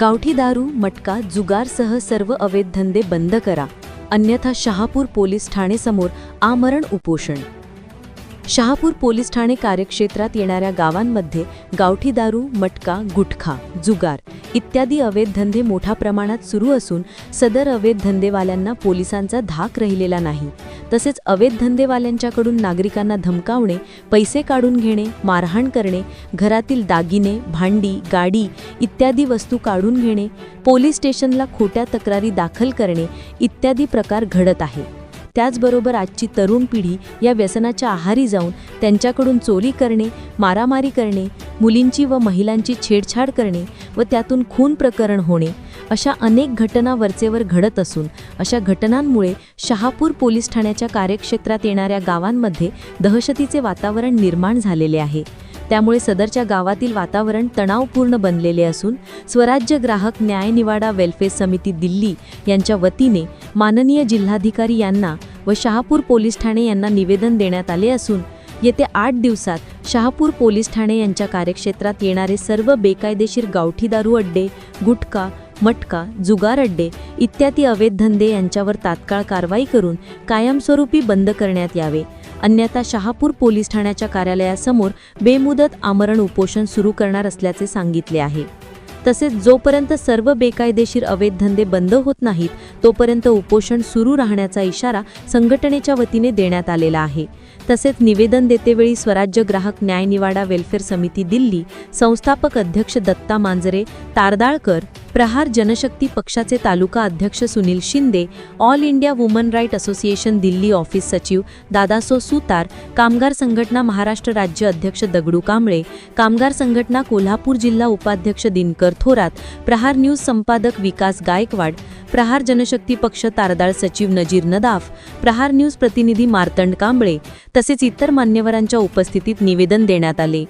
गावठी दारू मटका जुगारसह सर्व अवैध धंदे बंद करा. अन्यथा शहापूर पोलीस ठाणेसमोर आमरण उपोषण. शहापूर पोलीस ठाणे कार्यक्षेत्रात येणाऱ्या गावांमध्ये गावठी दारू मटका गुटखा जुगार इत्यादी अवैध धंदे मोठ्या प्रमाणात सुरू असून सदर अवैध धंदेवाल्यांना पोलिसांचा धाक राहिलेला नाही. तसेच अवैध धंदेवाल्यांच्याकडून नागरिकांना धमकावणे पैसे काढून घेणे मारहाण करणे घरातील दागिने भांडी गाडी इत्यादी वस्तू काढून घेणे पोलीस स्टेशनला खोट्या तक्रारी दाखल करणे इत्यादी प्रकार घडत आहे. त्याचबरोबर आजची तरुण पिढी या व्यसनाच्या आहारी जाऊन त्यांच्याकडून चोरी करणे मारामारी करणे मुलींची व महिलांची छेडछाड करणे व त्यातून खून प्रकरण होणे अशा अनेक घटना वरचेवर घडत असून अशा घटनांमुळे शहापूर पोलीस ठाण्याच्या कार्यक्षेत्रात येणाऱ्या गावांमध्ये दहशतीचे वातावरण निर्माण झालेले आहे. त्यामुळे सदरच्या गावातील वातावरण तणावपूर्ण बनलेले असून स्वराज्य ग्राहक न्यायनिवाडा वेल्फेअर समिती दिल्ली यांच्या वतीने माननीय जिल्हाधिकारी यांना व शहापूर पोलीस ठाणे यांना निवेदन देण्यात आले असून येत्या आठ दिवसात शहापूर पोलीस ठाणे यांच्या कार्यक्षेत्रात येणारे सर्व बेकायदेशीर गावठी दारू अड्डे गुटखा मटका जुगार अड्डे इत्यादी अवैध धंदे यांच्यावर तात्काळ कारवाई करून कायमस्वरूपी बंद करण्यात यावे. अन्यथा शहापूर पोलीस ठाण्याच्या कार्यालयासमोर बेमुदत आमरण उपोषण सुरू करणार असल्याचे सांगितले आहे. तसेच जोपर्यंत सर्व बेकायदेशीर अवैध धंदे बंद होत नाहीत तोपर्यंत उपोषण सुरू राहण्याचा इशारा संघटनेच्या वतीने देण्यात आलेला आहे. तसेच निवेदन देतेवेळी स्वराज्य ग्राहक न्याय निवाडा वेल्फेअर समिती दिल्ली संस्थापक अध्यक्ष दत्ता मांजरे तारदाळकर प्रहार जनशक्ती पक्षाचे तालुका अध्यक्ष Sunil Shinde all India woman right association Delhi office सचिव दादासो सुतार कामगार संघटना महाराष्ट्र राज्य अध्यक्ष दगडू कांबळे कामगार संघटना कोल्हापूर जिल्हा उपाध्यक्ष दिनकर थोरात प्रहार न्यूज संपादक विकास गायकवाड प्रहार जनशक्ती पक्ष तारदाळ सचिव नजीर नदाफ प्रहार न्यूज प्रतिनिधी मार्तंड कांबळे तसेच इतर मान्यवरांच्या उपस्थितीत निवेदन देण्यात आले.